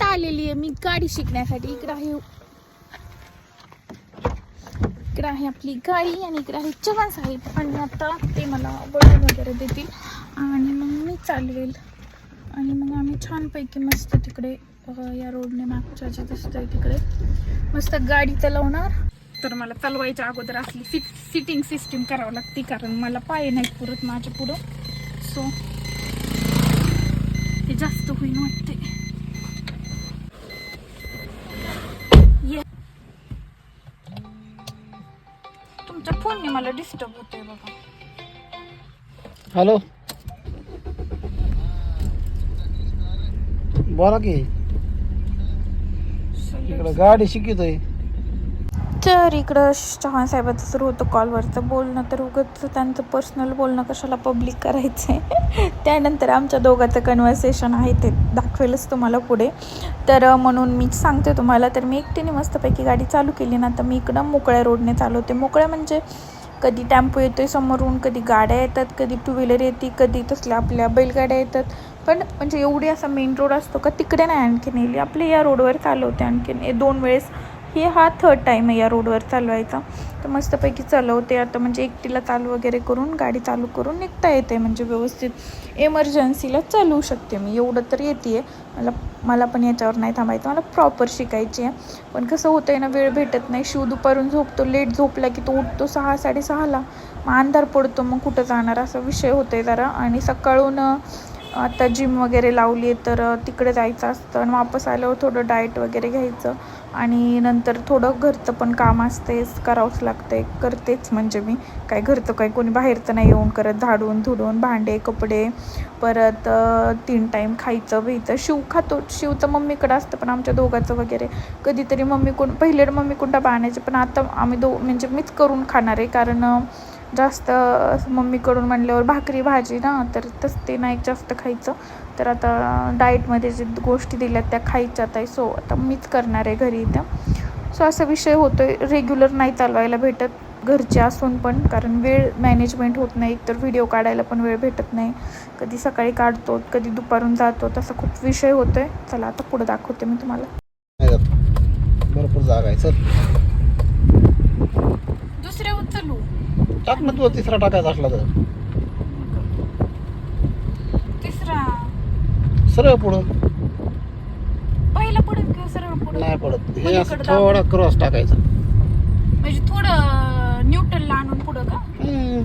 इथं आलेली आहे मी गाडी शिकण्यासाठी. इकडं आहे हो. इकडं आहे आपली गाडी आणि इकडं आहे चव्हाण साहेब. आणि आता ते मला वळण वगैरे देतील. आणि मग मी चालवेल. आणि मग आम्ही छानपैकी मस्त तिकडे या रोडने मागच्या जे दिसतंय तिकडे मस्त गाडी चालवणार तर मला चालवायच्या अगोदर असली सिट सिटिंग सिस्टीम करावं लागते कारण मला पाय नाहीत पुरत माझ्या पुढं. सो हे जास्त होईल वाटते तुमच्या फोनने मला डिस्टर्ब होतोय बघा. हॅलो. बोला की. इकडं गाडी शिकितोय तर इकडं चव्हाण साहेबाचं सुरू होतं कॉलवरचं बोलणं. तर उगत त्यांचं पर्सनल बोलणं कशाला पब्लिक करायचं आहे त्यानंतर आमच्या दोघांचं कन्व्हर्सेशन आहे ते दाखवेलच तुम्हाला पुढे. तर म्हणून मी सांगते तुम्हाला तर मी एकटीने मस्तपैकी गाडी चालू केली ना तर मी इकडं मोकळ्या रोडने चालवते. मोकळ्या म्हणजे कधी टेम्पो येतोय समोरून कधी गाड्या येतात कधी टू व्हीलर येते कधी तसल्या आपल्या बैलगाड्या येतात. पण म्हणजे एवढी असा मेन रोड असतो का तिकडे नाही आणखीन नेली आपले या रोडवर चालवते आणखीन. दोन वेळेस हे हा थर्ड टाईम आहे या रोडवर चालवायचा. तर मस्तपैकी चालवते आता. म्हणजे एकटीला चालू वगैरे करून गाडी चालू करून निघता येते. म्हणजे व्यवस्थित एमर्जन्सीला चालवू शकते मी. एवढं तर येते आहे मला मला पण याच्यावर नाही थांबायचं. मला प्रॉपर शिकायची आहे. पण कसं होतं आहे ना वेळ भेटत नाही. शिव दुपारून झोपतो. लेट झोपला की तो उठतो सहा साडेसहाला. मग अंधार पडतो. मग कुठं जाणार? असा विषय होतो आहे जरा. आणि सकाळून आता जिम वगैरे लावली आहे तर तिकडे जायचं असतं. आणि वापस आल्यावर थोडं डाएट वगैरे घ्यायचं. आणि नंतर थोडं घरचं पण काम असतेच करावंच लागते करतेच म्हणजे मी. काय घरचं काय कोणी बाहेरचं नाही येऊन करत. झाडून धुडून भांडे कपडे. परत तीन टाईम खायचं बियचं शिव खातो. शिव तर मम्मीकडं असतं पण आमच्या दोघांचं वगैरे. कधीतरी मम्मी कोण पहिले मम्मी कोणता डबा पण आता आम्ही दो म्हणजे मीच करून खाणार आहे. कारण जास्त असं मम्मीकडून म्हणल्यावर भाकरी भाजी ना तर तस ते नाही जास्त खायचं. तर आता डाएटमध्ये जे गोष्टी दिल्यात त्या खायच्या आता सो आता मीच करणार आहे घरी त्या सो असा विषय होतो आहे रेग्युलर नाही चालवायला भेटत. घरचे असून पण कारण वेळ मॅनेजमेंट होत नाही. एकतर व्हिडिओ काढायला पण वेळ भेटत नाही. कधी सकाळी काढतो कधी दुपारून जातो. तसा खूप विषय होतो आहे चला आता पुढं दाखवते मी तुम्हाला. भरपूर जागा आहे सर दुसरे उचलू. टाक ना तुला तिसरा टाकायचा असला तर. तिसरा. सरळ पुढं. पहिला पुढे किंवा सरळ पुढे? नाही पडत. हे असं पलीकडं. थोडा क्रॉस टाकायचा. म्हणजे थोडं न्यूट्रलला आणून पुढं का? हम्म.